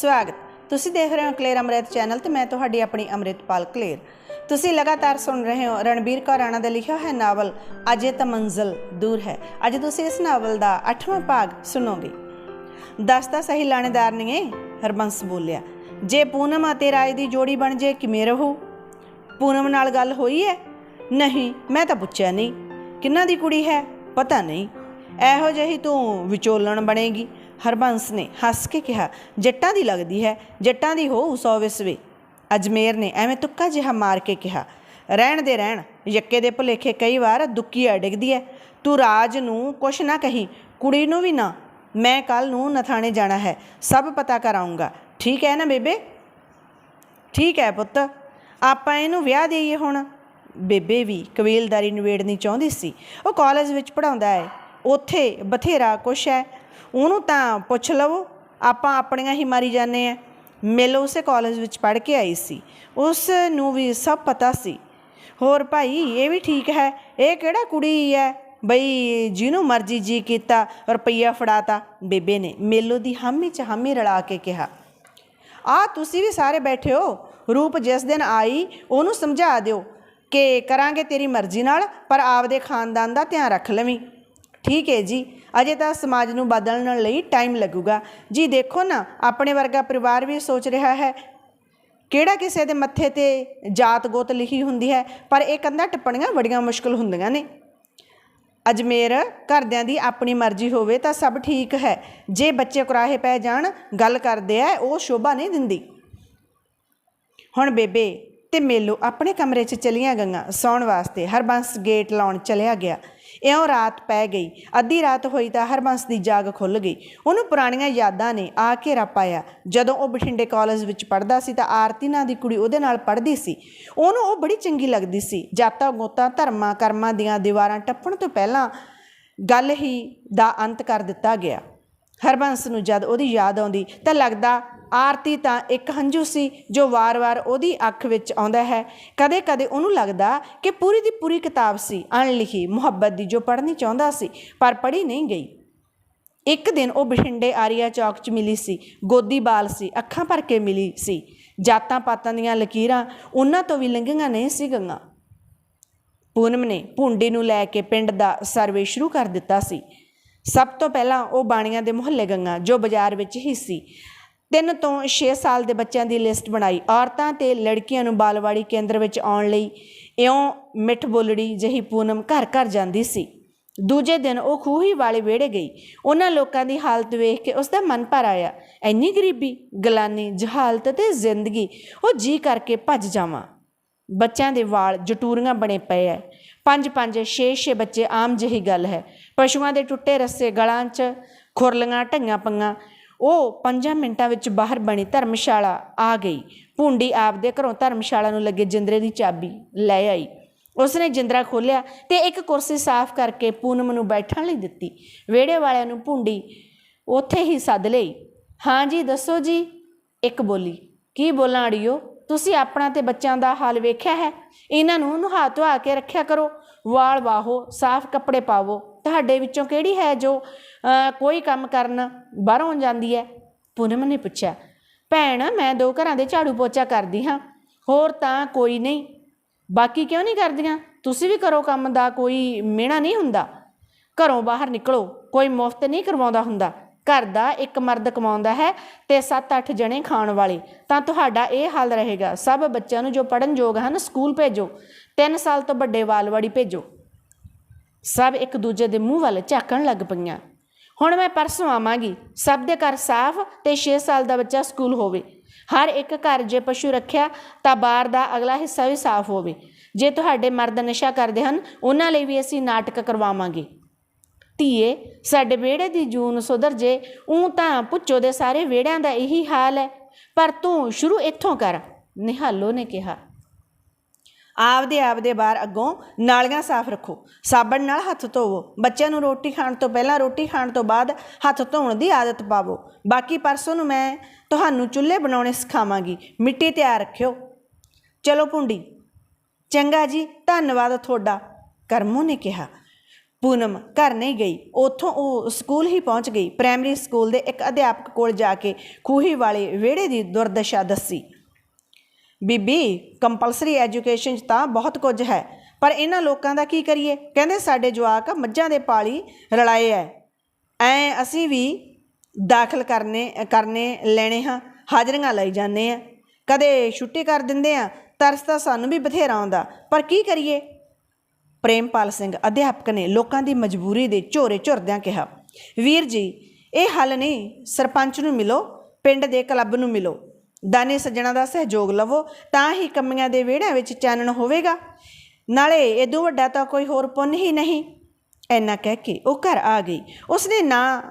ਸਵਾਗਤ। ਤੁਸੀਂ ਦੇਖ ਰਹੇ ਹੋ ਕਲੇਰ ਅੰਮ੍ਰਿਤ ਚੈਨਲ ਤੇ ਮੈਂ ਤੁਹਾਡੀ ਆਪਣੀ ਅੰਮ੍ਰਿਤਪਾਲ ਕਲੇਰ। ਤੁਸੀਂ ਲਗਾਤਾਰ ਸੁਣ ਰਹੇ ਹੋ ਰਣਬੀਰ ਕੌਰ ਰਾਣਾ ਦਾ ਲਿਖਿਆ ਹੈ ਨਾਵਲ, ਅਜੇ ਤਾਂ ਮੰਜ਼ਲ ਦੂਰ ਹੈ। ਅੱਜ ਤੁਸੀਂ ਇਸ ਨਾਵਲ ਦਾ 8ਵਾਂ ਭਾਗ ਸੁਣੋਗੇ। ਦੱਸਦਾ ਸਹੀ ਲਾਣੇਦਾਰ ਨੇ ਹਰਬੰਸ ਬੋਲਿਆ, ਜੇ ਪੂਨਮ ਅਤੇ ਰਾਏ ਦੀ ਜੋੜੀ ਬਣ ਜੇ ਕਿਵੇਂ ਰਹੂ? ਪੂਨਮ ਨਾਲ ਗੱਲ ਹੋਈ ਹੈ? ਨਹੀਂ, ਮੈਂ ਤਾਂ ਪੁੱਛਿਆ ਨਹੀਂ। ਕਿੰਨਾ ਦੀ ਕੁੜੀ ਹੈ? ਪਤਾ ਨਹੀਂ। ਇਹੋ ਜਿਹੀ ਤੂੰ ਵਿਚੋਲਣ ਬਣੇਗੀ। ਹਰਬੰਸ ਨੇ ਹੱਸ ਕੇ ਕਿਹਾ, ਜੱਟਾਂ ਦੀ ਲੱਗਦੀ ਹੈ, ਜੱਟਾਂ ਦੀ ਹੋ ਸੌ ਵਿਸਵੇ ਅਜਮੇਰ ਨੇ ਐਵੇਂ ਤੁੱਕਾ ਜਿਹਾ ਮਾਰ ਕੇ ਕਿਹਾ, ਰਹਿਣ ਦੇ ਰਹਿਣ, ਯੱਕੇ ਦੇ ਭੁਲੇਖੇ ਕਈ ਵਾਰ ਦੁੱਕੀ ਆ ਡਿੱਗਦੀ ਹੈ। ਤੂੰ ਰਾਜ ਨੂੰ ਕੁਛ ਨਾ ਕਹੀਂ, ਕੁੜੀ ਨੂੰ ਵੀ ਨਾ, ਮੈਂ ਕੱਲ ਨੂੰ ਨਥਾਣੇ ਜਾਣਾ ਹੈ, ਸਭ ਪਤਾ ਕਰਾਉਂਗਾ ਠੀਕ ਹੈ ਨਾ ਬੇਬੇ? ਠੀਕ ਹੈ ਪੁੱਤ, ਆਪਾਂ ਇਹਨੂੰ ਵਿਆਹ ਦੇਈਏ ਹੁਣ। ਬੇਬੇ ਵੀ ਕਬੀਲਦਾਰੀ ਨਿਬੇੜਨੀ ਚਾਹੁੰਦੀ ਸੀ, ਉਹ ਕਾਲਜ ਵਿੱਚ ਪੜਾਉਂਦਾ ਹੈ, ਉੱਥੇ ਬਥੇਰਾ ਕੁਛ ਹੈ। ਉਹਨੂੰ ਤਾਂ ਪੁੱਛ ਲਵੋ, ਆਪਾਂ ਆਪਣੀਆਂ ਹੀ ਮਾਰੀ ਜਾਂਦੇ ਆ ਮੇਲੋ ਉਸੇ ਕਾਲਜ ਵਿੱਚ ਪੜ੍ਹ ਕੇ ਆਈ ਸੀ। ਉਸ ਨੂੰ ਵੀ ਸਭ ਪਤਾ ਸੀ। ਹੋਰ ਭਾਈ, ਇਹ ਵੀ ਠੀਕ ਹੈ, ਇਹ ਕਿਹੜਾ ਕੁੜੀ ਹੈ? ਬਈ, ਜਿਹਨੂੰ ਮਰਜ਼ੀ ਜੀ ਕੀਤਾ, ਰੁਪਈਆ ਫੜਾਤਾ। ਬੇਬੇ ਨੇ ਮੇਲੋ ਦੀ ਹਾਮੀ ਚ ਹਾਮੀ ਰਲਾ ਕੇ ਕਿਹਾ। ਆ, ਤੁਸੀਂ ਵੀ ਸਾਰੇ ਬੈਠੇ ਹੋ। ਰੂਪ ਜਿਸ ਦਿਨ ਆਈ, ਉਹਨੂੰ ਸਮਝਾ ਦਿਓ ਕਿ ਕਰਾਂਗੇ ਤੇਰੀ ਮਰਜ਼ੀ ਨਾਲ, ਪਰ ਆਪਦੇ ਖਾਨਦਾਨ ਦਾ ਧਿਆਨ ਰੱਖ ਲਵੀਂ। ਠੀਕ ਹੈ ਜੀ। ਅਜੇ ਤਾਂ ਸਮਾਜ ਨੂੰ ਬਦਲਣ ਲਈ ਟਾਈਮ ਲੱਗੂਗਾ। ਜੀ ਦੇਖੋ ਨਾ, ਆਪਣੇ ਵਰਗਾ ਪਰਿਵਾਰ ਵੀ ਸੋਚ ਰਿਹਾ ਹੈ। ਕਿਹੜਾ ਕਿਸੇ ਦੇ ਮੱਥੇ ਤੇ ਜਾਤ ਗੋਤ ਲਿਖੀ ਹੁੰਦੀ ਹੈ, ਪਰ ਇਹ ਕੰਧਾਂ ਟੱਪਣੀਆਂ ਬੜੀਆਂ ਮੁਸ਼ਕਲ ਹੁੰਦੀਆਂ ਨੇ। ਅਜਮੇਰ ਘਰਦਿਆਂ ਦੀ ਆਪਣੀ ਮਰਜ਼ੀ ਹੋਵੇ ਤਾਂ ਸਭ ਠੀਕ ਹੈ। ਜੇ ਬੱਚੇ ਕੁਰਾਹੇ ਪੈ ਜਾਣ, ਗੱਲ ਕਰਦੇ ਆ, ਉਹ ਸ਼ੋਭਾ ਨਹੀਂ ਦਿੰਦੀ। ਹੁਣ ਬੇਬੇ ਤੇ ਮੇਲੋ ਆਪਣੇ ਕਮਰੇ 'ਚ ਚਲੀਆਂ ਗਈਆਂ। ਸੌਣ ਵਾਸਤੇ ਹਰਬੰਸ ਗੇਟ ਲਾਉਣ ਚਲਿਆ ਗਿਆ। ਇਉਂ ਰਾਤ ਪੈ ਗਈ। ਅੱਧੀ ਰਾਤ ਹੋਈ ਤਾਂ ਹਰਬੰਸ ਦੀ ਜਾਗ ਖੁੱਲ ਗਈ। ਉਹਨੂੰ ਪੁਰਾਣੀਆਂ ਯਾਦਾਂ ਨੇ ਆ ਘੇਰਾ ਪਾਇਆ ਜਦੋਂ ਉਹ ਬਠਿੰਡੇ ਕਾਲਜ ਵਿੱਚ ਪੜ੍ਹਦਾ ਸੀ ਤਾਂ ਆਰਤੀ ਨਾਂ ਦੀ ਕੁੜੀ ਉਹਦੇ ਨਾਲ ਪੜ੍ਹਦੀ ਸੀ। ਉਹਨੂੰ ਉਹ ਬੜੀ ਚੰਗੀ ਲੱਗਦੀ ਸੀ। ਜਾਤਾਂ ਗੋਤਾਂ ਧਰਮਾਂ ਕਰਮਾਂ ਦੀਆਂ ਦੀਵਾਰਾਂ ਟੱਪਣ ਤੋਂ ਪਹਿਲਾਂ ਗੱਲ ਹੀ ਦਾ ਅੰਤ ਕਰ ਦਿੱਤਾ ਗਿਆ। ਹਰਬੰਸ ਨੂੰ ਜਦ ਉਹਦੀ ਯਾਦ ਆਉਂਦੀ ਤਾਂ ਲੱਗਦਾ ਆਰਤੀ ਤਾਂ ਇੱਕ ਹੰਝੂ ਸੀ ਜੋ ਵਾਰ-ਵਾਰ ਉਹਦੀ ਅੱਖ ਵਿੱਚ ਆਉਂਦਾ ਹੈ। ਕਦੇ-ਕਦੇ ਉਹਨੂੰ ਲੱਗਦਾ ਕਿ ਪੂਰੀ ਦੀ ਪੂਰੀ ਕਿਤਾਬ ਸੀ, ਅਣਲਿਖੀ, ਮੁਹੱਬਤ ਦੀ ਜੋ ਪੜ੍ਹਨੀ ਚਾਹੁੰਦਾ ਸੀ, ਪਰ ਪੜ੍ਹੀ ਨਹੀਂ ਗਈ। ਇੱਕ ਦਿਨ ਉਹ ਬਠਿੰਡੇ ਆਰੀਆ ਚੌਕ 'ਚ ਮਿਲੀ ਸੀ। ਗੋਦੀ ਬਾਲ ਸੀ, ਅੱਖਾਂ ਭਰ ਕੇ ਮਿਲੀ ਸੀ। ਜਾਤਾਂ ਪਾਤਾਂ ਦੀਆਂ ਲਕੀਰਾਂ ਉਹਨਾਂ ਤੋਂ ਵੀ ਲੰਘੀਆਂ ਨਹੀਂ ਸੀ ਗੰਗਾ ਪੂਨਮ ਨੇ ਭੁੰਡੀ ਨੂੰ ਲੈ ਕੇ ਪਿੰਡ ਦਾ ਸਰਵੇ ਸ਼ੁਰੂ ਕਰ ਦਿੱਤਾ ਸੀ। ਸਭ ਤੋਂ ਪਹਿਲਾਂ ਉਹ ਬਾਣੀਆਂ ਦੇ ਮੁਹੱਲੇ ਗੰਗਾ ਜੋ ਬਾਜ਼ਾਰ ਵਿੱਚ ਹੀ ਸੀ। ਤਿੰਨ ਤੋਂ 6 ਸਾਲ ਦੇ ਬੱਚਿਆਂ ਦੀ ਲਿਸਟ ਬਣਾਈ। ਔਰਤਾਂ ਤੇ ਲੜਕੀਆਂ ਨੂੰ ਬਾਲਵਾੜੀ ਕੇਂਦਰ ਵਿੱਚ ਆਉਣ ਲਈ ਇਉਂ ਮਿੱਠ ਬੋਲੜੀ ਜਹੀ ਪੂਨਮ ਘਰ ਘਰ ਜਾਂਦੀ ਸੀ। ਦੂਜੇ ਦਿਨ ਉਹ ਖੂਹੀ ਵਾਲੇ ਵਿਹੜੇ ਗਈ। ਉਹਨਾਂ ਲੋਕਾਂ ਦੀ ਹਾਲਤ ਵੇਖ ਕੇ ਉਸ ਦਾ ਮਨ ਭਰ ਆਇਆ। ਐਨੀ ਗਰੀਬੀ, ਗਲਾਨੀ, ਜਹਾਲਤ ਤੇ ਜ਼ਿੰਦਗੀ, ਉਹ ਜੀ ਕਰਕੇ ਭੱਜ ਜਾਵਾਂ। ਬੱਚਿਆਂ ਦੇ ਵਾਲ ਜਟੂਰੀਆਂ ਬਣੇ ਪਏ ਐ। ਪੰਜ ਪੰਜ, ਛੇ ਛੇ ਬੱਚੇ ਆਮ ਜਿਹੀ ਗੱਲ ਹੈ। ਪਸ਼ੂਆਂ ਦੇ ਟੁੱਟੇ ਰੱਸੇ ਗਲਾਂ 'ਚ ਖੁਰਲੀਆਂ, ਢੰਗਾਂ ਪੰਗਾਂ ਉਹ ਪੰਜਾਂ ਮਿੰਟਾਂ ਵਿੱਚ ਬਾਹਰ ਬਣੀ ਧਰਮਸ਼ਾਲਾ ਆ ਗਈ। ਭੁੰਡੀ ਆਪਦੇ ਘਰੋਂ ਧਰਮਸ਼ਾਲਾ ਨੂੰ ਲੱਗੇ ਜਿੰਦਰੇ ਦੀ ਚਾਬੀ ਲੈ ਆਈ। ਉਸਨੇ ਜਿੰਦਰਾ ਖੋਲ੍ਹਿਆ ਤੇ ਇੱਕ ਕੁਰਸੀ ਸਾਫ਼ ਕਰਕੇ ਪੂਨਮ ਨੂੰ ਬੈਠਣ ਲਈ ਦਿੱਤੀ। ਵਿਹੜੇ ਵਾਲਿਆਂ ਨੂੰ ਭੁੰਡੀ ਉੱਥੇ ਹੀ ਸੱਦ ਲਈ। ਹਾਂ ਜੀ, ਦੱਸੋ ਜੀ। ਇੱਕ ਬੋਲੀ। ਕੀ ਬੋਲਾਂ ਅੜੀਓ? ਤੁਸੀਂ ਆਪਣਾ ਤੇ ਬੱਚਿਆਂ ਦਾ ਹਾਲ ਵੇਖਿਆ ਹੈ। ਇਹਨਾਂ ਨੂੰ ਨਹਾ ਧੁਆ ਕੇ ਰੱਖਿਆ ਕਰੋ। ਵਾਲ ਵਾਹੋ, ਸਾਫ਼ ਕੱਪੜੇ ਪਾਵੋ। ਤੁਹਾਡੇ ਵਿੱਚੋਂ ਕਿਹੜੀ ਹੈ ਜੋ ਕੋਈ ਕੰਮ ਕਰਨ ਬਾਹਰੋਂ ਜਾਂਦੀ ਹੈ? ਪੂਨਮ ਨੇ ਪੁੱਛਿਆ, ਭੈਣ, ਮੈਂ ਦੋ ਘਰਾਂ ਦੇ ਝਾੜੂ ਪੋਚਾ ਕਰਦੀ ਹਾਂ, ਹੋਰ ਤਾਂ ਕੋਈ ਨਹੀਂ। ਬਾਕੀ ਕਿਉਂ ਨਹੀਂ ਕਰਦੀਆਂ? ਤੁਸੀਂ ਵੀ ਕਰੋ ਕੰਮ ਦਾ ਕੋਈ ਮਿਹਣਾ ਨਹੀਂ ਹੁੰਦਾ। ਘਰੋਂ ਬਾਹਰ ਨਿਕਲੋ, ਕੋਈ ਮੁਫਤ ਨਹੀਂ ਕਰਵਾਉਂਦਾ ਹੁੰਦਾ। ਘਰ ਦਾ ਇੱਕ ਮਰਦ ਕਮਾਉਂਦਾ ਹੈ ਤੇ 7-8 ਜਣੇ ਖਾਣ ਵਾਲੇ। ਤਾਂ ਤੁਹਾਡਾ ਇਹ ਹਾਲ ਰਹੇਗਾ। ਸਭ ਬੱਚਿਆਂ ਨੂੰ ਜੋ ਪੜਨ ਯੋਗ ਹਨ, ਸਕੂਲ ਭੇਜੋ। 3 ਸਾਲ ਤੋਂ ਵੱਡੇ ਵਾਲਵਾੜੀ ਭੇਜੋ। ਸਭ ਇੱਕ ਦੂਜੇ ਦੇ ਮੂੰਹ ਵੱਲ ਝਾਕਣ ਲੱਗ ਪਈਆਂ। ਹੁਣ ਮੈਂ ਪਰਸੋਂ ਆਵਾਂਗੀ ਸਭ ਦੇ ਘਰ ਸਾਫ਼ ਤੇ 6 ਸਾਲ ਦਾ ਬੱਚਾ ਸਕੂਲ ਹੋਵੇ। ਹਰ ਇੱਕ ਘਰ ਜੇ ਪਸ਼ੂ ਰੱਖਿਆ ਤਾਂ ਬਾਹਰ ਦਾ ਅਗਲਾ ਹਿੱਸਾ ਵੀ ਸਾਫ਼ ਹੋਵੇ। ਜੇ ਤੁਹਾਡੇ ਮਰਦ ਨਸ਼ਾ ਕਰਦੇ ਹਨ, ਉਹਨਾਂ ਲਈ ਵੀ ਅਸੀਂ ਨਾਟਕ ਕਰਵਾਵਾਂਗੇ। ਧੀਏ, ਸਾਡੇ ਵਿਹੜੇ ਦੀ ਜੂਨ ਸੁਧਰ ਜੇ ਉਹ ਤਾਂ ਪੁੱਛੋ ਦੇ ਸਾਰੇ ਵਿਹੜਿਆਂ ਦਾ ਇਹੀ ਹਾਲ ਹੈ। ਪਰ ਤੂੰ ਸ਼ੁਰੂ ਇੱਥੋਂ ਕਰ, ਨਿਹਾਲੋ ਨੇ ਕਿਹਾ। ਆਪਦੇ ਆਪ ਦੇ ਬਾਹਰ ਅੱਗੋਂ ਨਾਲੀਆਂ ਸਾਫ਼ ਰੱਖੋ। ਸਾਬਣ ਨਾਲ ਹੱਥ ਧੋਵੋ। ਬੱਚਿਆਂ ਨੂੰ ਰੋਟੀ ਖਾਣ ਤੋਂ ਪਹਿਲਾਂ ਰੋਟੀ ਖਾਣ ਤੋਂ ਬਾਅਦ ਹੱਥ ਧੋਣ ਦੀ ਆਦਤ ਪਾਵੋ। ਬਾਕੀ ਪਰਸੋਂ ਨੂੰ ਮੈਂ ਤੁਹਾਨੂੰ ਚੁੱਲ੍ਹੇ ਬਣਾਉਣੇ ਸਿਖਾਵਾਂਗੀ। ਮਿੱਟੀ ਤਿਆਰ ਰੱਖਿਓ। ਚਲੋ ਪੁੰਡੀ ਚੰਗਾ ਜੀ, ਧੰਨਵਾਦ ਤੁਹਾਡਾ। ਕਰਮੋ ਨੇ ਕਿਹਾ। ਪੂਨਮ ਘਰ ਨਹੀਂ ਗਈ। ਉੱਥੋਂ ਉਹ ਸਕੂਲ ਹੀ ਪਹੁੰਚ ਗਈ। ਪ੍ਰਾਇਮਰੀ ਸਕੂਲ ਦੇ ਇੱਕ ਅਧਿਆਪਕ ਕੋਲ ਜਾ ਕੇ ਖੂਹੀ ਵਾਲੇ ਵਿਹੜੇ ਦੀ ਦੁਰਦਸ਼ਾ ਦੱਸੀ। ਬੀਬੀ ਕੰਪਲਸਰੀ ਐਜੂਕੇਸ਼ਨ 'ਚ ਤਾਂ ਬਹੁਤ ਕੁਝ ਹੈ, ਪਰ ਇਹਨਾਂ ਲੋਕਾਂ ਦਾ ਕੀ ਕਰੀਏ? ਕਹਿੰਦੇ ਸਾਡੇ ਜਵਾਕ ਮੱਝਾਂ ਦੇ ਪਾਲੀ ਰਲਾਏ ਐ। ਐ ਅਸੀਂ ਵੀ ਦਾਖਲ ਕਰਨੇ ਕਰਨੇ, ਲੈਣੇ ਹਾਂ, ਹਾਜ਼ਰੀਆਂ ਲਈ ਜਾਂਦੇ ਆ ਕਦੇ ਛੁੱਟੀ ਕਰ ਦਿੰਦੇ ਆ ਤਰਸ ਤਾਂ ਸਾਨੂੰ ਵੀ ਬਥੇਰਾ ਆਉਂਦਾ। ਪਰ ਕੀ ਕਰੀਏ? ਪ੍ਰੇਮਪਾਲ ਸਿੰਘ, ਅਧਿਆਪਕ ਨੇ ਲੋਕਾਂ ਦੀ ਮਜਬੂਰੀ ਦੇ ਝੋਰੇ ਝੁਰਦਿਆਂ ਕਿਹਾ, ਵੀਰ ਜੀ, ਇਹ ਹੱਲ ਨਹੀਂ, ਸਰਪੰਚ ਨੂੰ ਮਿਲੋ, ਪਿੰਡ ਦੇ ਕਲੱਬ ਨੂੰ ਮਿਲੋ। ਦਾਨੇ ਸੱਜਣਾ ਦਾ ਸਹਿਯੋਗ ਲਵੋ, ਤਾਂ ਹੀ ਕੰਮੀਆਂ ਦੇ ਵਿਹੜਿਆਂ ਵਿੱਚ ਚਾਨਣ ਹੋਵੇਗਾ। ਨਾਲੇ ਇਦੋਂ ਵੱਡਾ ਤਾਂ ਕੋਈ ਹੋਰ ਪੁੰਨ ਹੀ ਨਹੀਂ। ਐਨਾ ਕਹਿ ਕੇ ਉਹ ਘਰ ਆ ਗਈ। ਉਸਨੇ ਨਾ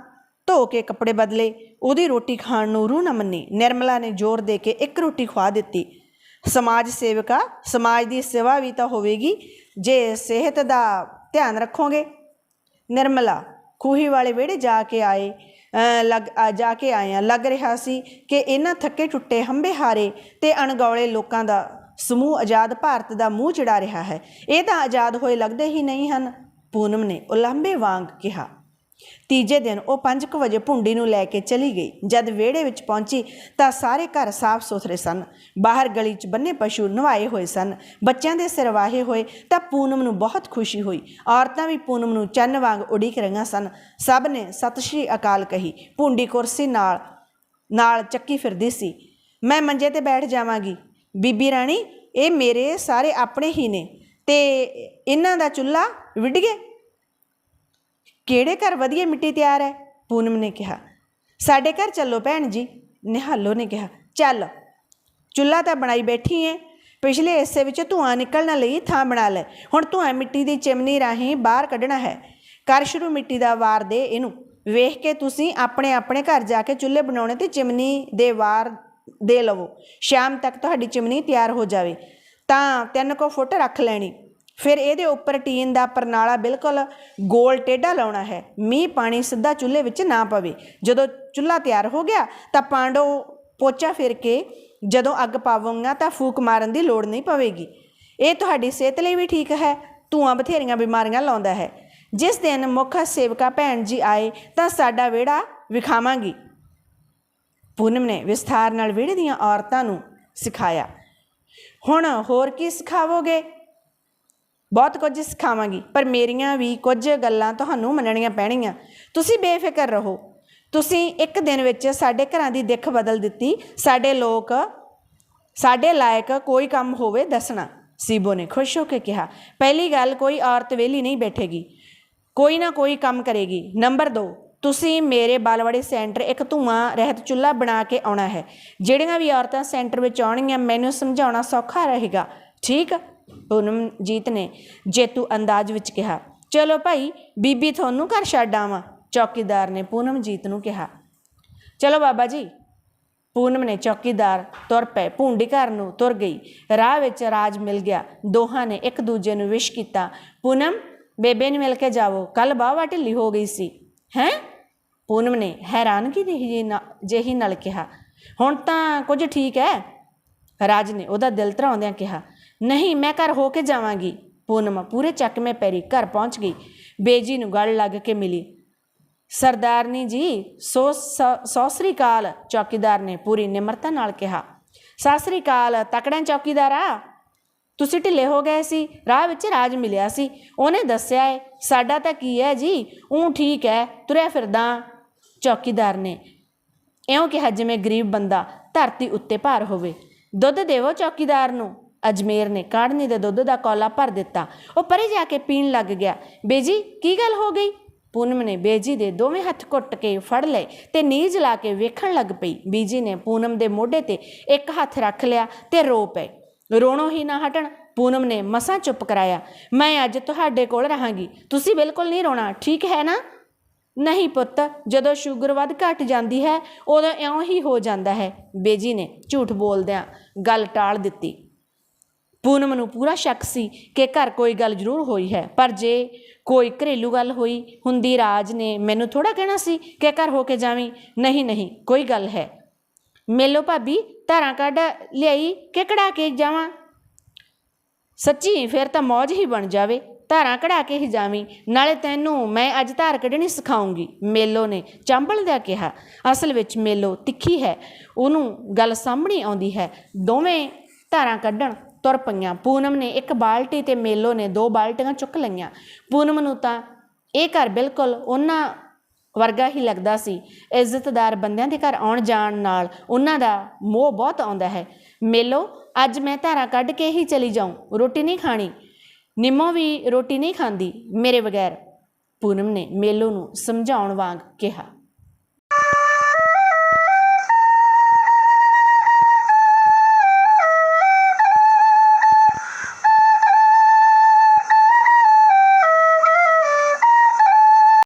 ਧੋ ਕੇ ਕੱਪੜੇ ਬਦਲੇ। ਉਹਦੀ ਰੋਟੀ ਖਾਣ ਨੂੰ ਰੂਹ ਨਾ ਮੰਨੀ। ਨਿਰਮਲਾ ਨੇ ਜ਼ੋਰ ਦੇ ਕੇ ਇੱਕ ਰੋਟੀ ਖਵਾ ਦਿੱਤੀ। ਸਮਾਜ ਸੇਵਕਾ, ਸਮਾਜ ਦੀ ਸੇਵਾ ਵੀ ਤਾਂ ਹੋਵੇਗੀ। ਜੇ ਸਿਹਤ ਦਾ ਧਿਆਨ ਰੱਖੋਗੇ। ਨਿਰਮਲਾ ਖੂਹੀ ਵਾਲੇ ਵਿਹੜੇ ਜਾ ਕੇ ਆਏ। ਲੱਗ ਜਾ ਕੇ ਆਏ ਆ ਲੱਗ ਰਿਹਾ ਸੀ ਕਿ ਇਹਨਾਂ ਥੱਕੇ ਟੁੱਟੇ ਹੰਬੇ ਹਾਰੇ ਤੇ ਅਣਗੌਲੇ ਲੋਕਾਂ ਦਾ ਸਮੂਹ ਆਜ਼ਾਦ ਭਾਰਤ ਦਾ ਮੂੰਹ ਚੜਾ ਰਿਹਾ ਹੈ। ਇਹ ਤਾਂ ਆਜ਼ਾਦ ਹੋਏ ਲੱਗਦੇ ਹੀ ਨਹੀਂ ਹਨ, ਪੂਨਮ ਨੇ ਉਲੰਬੇ ਵਾਂਗ ਕਿਹਾ। ਤੀਜੇ ਦਿਨ ਉਹ 5:00 ਵਜੇ ਭੁੰਡੀ ਨੂੰ ਲੈ ਕੇ ਚਲੀ ਗਈ। ਜਦ ਵਿਹੜੇ ਵਿੱਚ ਪਹੁੰਚੀ ਤਾਂ ਸਾਰੇ ਘਰ ਸਾਫ਼ ਸੁਥਰੇ ਸਨ। ਬਾਹਰ ਗਲੀ 'ਚ ਬੰਨੇ ਪਸ਼ੂ ਨਵਾਏ ਹੋਏ ਸਨ। ਬੱਚਿਆਂ ਦੇ ਸਿਰ ਵਾਹੇ ਹੋਏ ਤਾਂ ਪੂਨਮ ਨੂੰ ਬਹੁਤ ਖੁਸ਼ੀ ਹੋਈ। ਔਰਤਾਂ ਵੀ ਪੂਨਮ ਨੂੰ ਚੰਨ ਵਾਂਗ ਉਡੀਕ ਰਹੀਆਂ ਸਨ। ਸਭ ਨੇ ਸਤਿ ਸ਼੍ਰੀ ਅਕਾਲ ਕਹੀ। ਭੁੰਡੀ ਕੁਰਸੀ ਨਾਲ ਨਾਲ ਚੱਕੀ ਫਿਰਦੀ ਸੀ। ਮੈਂ ਮੰਜੇ ਤੇ ਬੈਠ ਜਾਵਾਂਗੀ। ਬੀਬੀ ਰਾਣੀ, ਇਹ ਮੇਰੇ ਸਾਰੇ ਆਪਣੇ ਹੀ ਨੇ। ਤੇ ਇਹਨਾਂ ਦਾ ਚੁੱਲ੍ਹਾ ਵਿੱਢ ਗਏ? ਕਿਹੜੇ ਘਰ ਵਧੀਆ ਮਿੱਟੀ ਤਿਆਰ ਹੈ? ਪੂਨਮ ਨੇ ਕਿਹਾ। ਸਾਡੇ ਘਰ ਚੱਲੋ ਭੈਣ ਜੀ, ਨਿਹਾਲੋ ਨੇ ਕਿਹਾ। ਚੱਲ, ਚੁੱਲ੍ਹਾ ਤਾਂ ਬਣਾਈ ਬੈਠੀ ਐ। ਪਿਛਲੇ ਹਿੱਸੇ ਵਿੱਚ ਧੂਆਂ ਨਿਕਲਣ ਲਈ ਥਾਂ ਬਣਾ ਲੈ। ਹੁਣ ਧੂਆਂ ਮਿੱਟੀ ਦੀ ਚਿਮਨੀ ਰਾਹੀਂ ਬਾਹਰ ਕੱਢਣਾ ਹੈ। ਕਰ ਸ਼ੁਰੂ ਮਿੱਟੀ ਦਾ ਵਾਰ ਦੇ ਇਹਨੂੰ। ਵੇਖ ਕੇ ਤੁਸੀਂ ਆਪਣੇ ਆਪਣੇ ਘਰ ਜਾ ਕੇ ਚੁੱਲ੍ਹੇ ਬਣਾਉਣੇ ਤੇ ਚਿਮਨੀ ਦੇ ਵਾਰ ਦੇ ਲਵੋ। ਸ਼ਾਮ ਤੱਕ ਤੁਹਾਡੀ ਚਿਮਨੀ ਤਿਆਰ ਹੋ ਜਾਵੇ। ਤਾਂ ਤਿੰਨ ਕੁ ਫੁੱਟ ਰੱਖ ਲੈਣੀ। ਫਿਰ ਇਹਦੇ ਉੱਪਰ ਟੀਨ ਦਾ ਪਰਨਾਲਾ ਬਿਲਕੁਲ ਗੋਲ ਟੇਢਾ ਲਾਉਣਾ ਹੈ। ਮੀਂਹ ਪਾਣੀ ਸਿੱਧਾ ਚੁੱਲ੍ਹੇ ਵਿੱਚ ਨਾ ਪਵੇ। ਜਦੋਂ ਚੁੱਲ੍ਹਾ ਤਿਆਰ ਹੋ ਗਿਆ ਤਾਂ ਪਾਂਡੋ ਪੋਚਾ ਫਿਰ ਕੇ ਜਦੋਂ ਅੱਗ ਪਾਵਾਂਗਾ ਤਾਂ ਫੂਕ ਮਾਰਨ ਦੀ ਲੋੜ ਨਹੀਂ ਪਵੇਗੀ। ਇਹ ਤੁਹਾਡੀ ਸਿਹਤ ਲਈ ਵੀ ਠੀਕ ਹੈ, ਧੂਆਂ ਬਥੇਰੀਆਂ ਬਿਮਾਰੀਆਂ ਲਾਉਂਦਾ ਹੈ। ਜਿਸ ਦਿਨ ਮੁੱਖ ਸੇਵਕਾ ਭੈਣ ਜੀ ਆਏ ਤਾਂ ਸਾਡਾ ਵਿਹੜਾ ਵਿਖਾਵਾਂਗੀ। ਪੂਨਮ ਨੇ ਵਿਸਥਾਰ ਨਾਲ ਵਿਹੜੇ ਦੀਆਂ ਔਰਤਾਂ ਨੂੰ ਸਿਖਾਇਆ। ਹੁਣ ਹੋਰ ਕੀ ਸਿਖਾਵੋਗੇ? ਬਹੁਤ ਕੁਝ ਸਿਖਾਵਾਂਗੀ, ਪਰ ਮੇਰੀਆਂ ਵੀ ਕੁਝ ਗੱਲਾਂ ਤੁਹਾਨੂੰ ਮੰਨਣੀਆਂ ਪੈਣਗੀਆਂ। ਤੁਸੀਂ ਬੇਫਿਕਰ ਰਹੋ। ਤੁਸੀਂ ਇੱਕ ਦਿਨ ਵਿੱਚ ਸਾਡੇ ਘਰਾਂ ਦੀ ਦਿੱਖ ਬਦਲ ਦਿੱਤੀ। ਸਾਡੇ ਲੋਕ, ਸਾਡੇ ਲਾਇਕ ਕੋਈ ਕੰਮ ਹੋਵੇ ਦੱਸਣਾ। ਸੀਬੋ ਨੇ ਖੁਸ਼ ਹੋ ਕੇ ਕਿਹਾ, ਪਹਿਲੀ ਗੱਲ ਕੋਈ ਔਰਤ ਵਿਹਲੀ ਨਹੀਂ ਬੈਠੇਗੀ। ਕੋਈ ਨਾ ਕੋਈ ਕੰਮ ਕਰੇਗੀ। ਨੰਬਰ 2 ਤੁਸੀਂ ਮੇਰੇ ਬਾਲਵਾੜੀ ਸੈਂਟਰ ਇੱਕ ਧੂਆਂ ਰਹਿਤ ਚੁੱਲ੍ਹਾ ਬਣਾ ਕੇ ਆਉਣਾ ਹੈ। ਜਿਹੜੀਆਂ ਵੀ ਔਰਤਾਂ ਸੈਂਟਰ ਵਿੱਚ ਆਉਣਗੀਆਂ, ਮੈਨੂੰ ਸਮਝਾਉਣਾ ਸੌਖਾ ਰਹੇਗਾ। ਠੀਕ? ਪੂਨਮਜੀਤ ਨੇ ਜੇਤੂ ਅੰਦਾਜ਼ ਵਿੱਚ ਕਿਹਾ। ਚਲੋ ਭਾਈ, ਬੀਬੀ ਤੁਹਾਨੂੰ ਘਰ ਛੱਡ ਆਵਾਂ, ਚੌਕੀਦਾਰ ਨੇ ਪੂਨਮਜੀਤ ਨੂੰ ਕਿਹਾ। ਚਲੋ ਬਾਬਾ ਜੀ, ਪੂਨਮ ਨੇ ਚੌਕੀਦਾਰ ਤੁਰ ਪਏ, ਭੂੰਡੀ ਘਰ ਨੂੰ ਤੁਰ ਗਈ। ਰਾਹ ਵਿੱਚ ਰਾਜ ਮਿਲ ਗਿਆ। ਦੋਹਾਂ ਨੇ ਇੱਕ ਦੂਜੇ ਨੂੰ ਵਿਸ਼ ਕੀਤਾ। ਪੂਨਮ, ਬੇਬੇ ਨੂੰ ਮਿਲ ਕੇ ਜਾਵੋ ਕੱਲ ਬਾਵਾ ਢਿੱਲੀ ਹੋ ਗਈ ਸੀ। ਹੈਂ? ਪੂਨਮ ਨੇ ਹੈਰਾਨਗੀ ਜਿਹੀ ਜਿਹੀ ਨਾਲ ਕਿਹਾ। ਹੁਣ ਤਾਂ ਕੁਝ ਠੀਕ ਹੈ? ਰਾਜ ਨੇ ਉਹਦਾ ਦਿਲ ਧਰਾਉਂਦਿਆਂ ਕਿਹਾ। ਨਹੀਂ, ਮੈਂ ਘਰ ਹੋ ਕੇ ਜਾਵਾਂਗੀ। ਪੂਨਮ ਪੂਰੇ ਚੱਕਵੇਂ ਪੈਰੀ ਘਰ ਪਹੁੰਚ ਗਈ। ਬੇਜੀ ਨੂੰ ਗਲ ਲੱਗ ਕੇ ਮਿਲੀ। ਸਰਦਾਰਨੀ ਜੀ, ਸੋ ਸ- ਸਤਿ ਸ੍ਰੀ ਅਕਾਲ ਚੌਕੀਦਾਰ ਨੇ ਪੂਰੀ ਨਿਮਰਤਾ ਨਾਲ ਕਿਹਾ। ਸਤਿ ਸ੍ਰੀ ਅਕਾਲ ਤਕੜਾਂ ਚੌਕੀਦਾਰਾ। ਤੁਸੀਂ ਢਿੱਲੇ ਹੋ ਗਏ ਸੀ, ਰਾਹ ਵਿੱਚ ਰਾਜ ਮਿਲਿਆ ਸੀ। ਉਹਨੇ ਦੱਸਿਆ ਏ, ਸਾਡਾ ਤਾਂ ਕੀ ਹੈ ਜੀ? ਉਹ ਠੀਕ ਹੈ, ਤੁਰਿਆ ਫਿਰਦਾ। ਚੌਕੀਦਾਰ ਨੇ ਇਉਂ ਕਿਹਾ ਜਿਵੇਂ ਗਰੀਬ ਬੰਦਾ ਧਰਤੀ ਉੱਤੇ ਭਾਰ ਹੋਵੇ। ਦੁੱਧ ਦੇਵੋ ਚੌਕੀਦਾਰ ਨੂੰ। ਅਜਮੇਰ ਨੇ ਕਾੜਨੀ ਦੇ ਦੁੱਧ ਦਾ ਕੌਲਾ ਭਰ ਦਿੱਤਾ। ਉਹ ਪਰੇ ਜਾ ਕੇ ਪੀਣ ਲੱਗ ਗਿਆ। ਬੇਜੀ, ਕੀ ਗੱਲ ਹੋ ਗਈ? ਪੂਨਮ ਨੇ ਬੇਜੀ ਦੇ ਦੋਵੇਂ ਹੱਥ ਘੁੱਟ ਕੇ ਫੜ ਲਏ ਤੇ ਨੀਝ ਲਾ ਕੇ ਵੇਖਣ ਲੱਗ ਪਈ। ਬੀਜੀ ਨੇ ਪੂਨਮ ਦੇ ਮੋਢੇ ਤੇ ਇੱਕ ਹੱਥ ਰੱਖ ਲਿਆ ਤੇ ਰੋ ਪਏ। ਰੋਣੋਂ ਹੀ ਨਾ ਹਟਣ, ਪੂਨਮ ਨੇ ਮਸਾਂ ਚੁੱਪ ਕਰਾਇਆ। ਮੈਂ ਅੱਜ ਤੁਹਾਡੇ ਕੋਲ ਰਹਾਂਗੀ। ਤੁਸੀਂ ਬਿਲਕੁਲ ਨਹੀਂ ਰੋਣਾ, ਠੀਕ ਹੈ ਨਾ? ਨਹੀਂ ਪੁੱਤ, ਜਦੋਂ ਸ਼ੂਗਰ ਵੱਧ ਘਟ ਜਾਂਦੀ ਹੈ, ਉਦੋਂ ਇਉਂ ਹੀ ਹੋ ਜਾਂਦਾ ਹੈ। ਬੇਜੀ ਨੇ ਝੂਠ ਬੋਲਦਿਆਂ ਗੱਲ ਟਾਲ ਦਿੱਤੀ। ਪੂਨਮ ਨੂੰ ਪੂਰਾ ਸ਼ੱਕ ਸੀ ਕਿ ਘਰ ਕੋਈ ਗੱਲ ਜ਼ਰੂਰ ਹੋਈ ਹੈ। ਪਰ ਜੇ ਕੋਈ ਘਰੇਲੂ ਗੱਲ ਹੋਈ ਹੁੰਦੀ ਰਾਜ ਨੇ ਮੈਨੂੰ ਥੋੜਾ ਕਹਿਣਾ ਸੀ ਕਿ ਘਰ ਹੋ ਕੇ ਜਾਵੀਂ। ਨਹੀਂ ਨਹੀਂ, ਕੋਈ ਗੱਲ ਹੈ। ਮੇਲੋ ਭਾਬੀ, ਧਾਰਾਂ ਕੱਢ ਲਿਆਈ ਕਿ ਕਢਾ ਕੇ ਜਾਵਾਂ? ਸੱਚੀ, ਫਿਰ ਤਾਂ ਮੌਜ ਹੀ ਬਣ ਜਾਵੇ। ਧਾਰਾਂ ਕਢਾ ਕੇ ਹੀ ਜਾਵੀਂ, ਨਾਲੇ ਤੈਨੂੰ ਮੈਂ ਅੱਜ ਧਾਰ ਕੱਢਣੀ ਸਿਖਾਉਂਗੀ, ਮੇਲੋ ਨੇ ਚੰਬਲਦਿਆਂ ਕਿਹਾ। ਅਸਲ ਵਿੱਚ ਮੇਲੋ ਤਿੱਖੀ ਹੈ, ਉਹਨੂੰ ਗੱਲ ਸਾਹਮਣੇ ਆਉਂਦੀ ਹੈ, ਦੋਵੇਂ ਧਾਰਾਂ ਕੱਢਣ। ਤੁਰ ਪਈਆਂ। ਪੂਨਮ ਨੇ ਇੱਕ ਬਾਲਟੀ ਤੇ ਮੇਲੋ ਨੇ ਦੋ ਬਾਲਟੀਆਂ ਚੁੱਕ ਲਈਆਂ। ਪੂਨਮ ਨੂੰ ਤਾਂ ਇਹ ਘਰ ਬਿਲਕੁਲ ਉਹਨਾਂ ਵਰਗਾ ਹੀ ਲੱਗਦਾ ਸੀ। ਇੱਜ਼ਤਦਾਰ ਬੰਦਿਆਂ ਦੇ ਘਰ ਆਉਣ ਜਾਣ ਨਾਲ ਉਹਨਾਂ ਦਾ ਮੋਹ ਬਹੁਤ ਆਉਂਦਾ ਹੈ। ਮੇਲੋ, ਅੱਜ ਮੈਂ ਧਾਰਾ ਕੱਢ ਕੇ ਹੀ ਚਲੀ ਜਾਊਂ। ਰੋਟੀ ਨਹੀਂ ਖਾਣੀ। ਨਿੰਮੋ ਵੀ ਰੋਟੀ ਨਹੀਂ ਖਾਂਦੀ, ਮੇਰੇ ਬਗੈਰ। ਪੂਨਮ ਨੇ ਮੇਲੋ ਨੂੰ ਸਮਝਾਉਣ ਵਾਂਗ ਕਿਹਾ।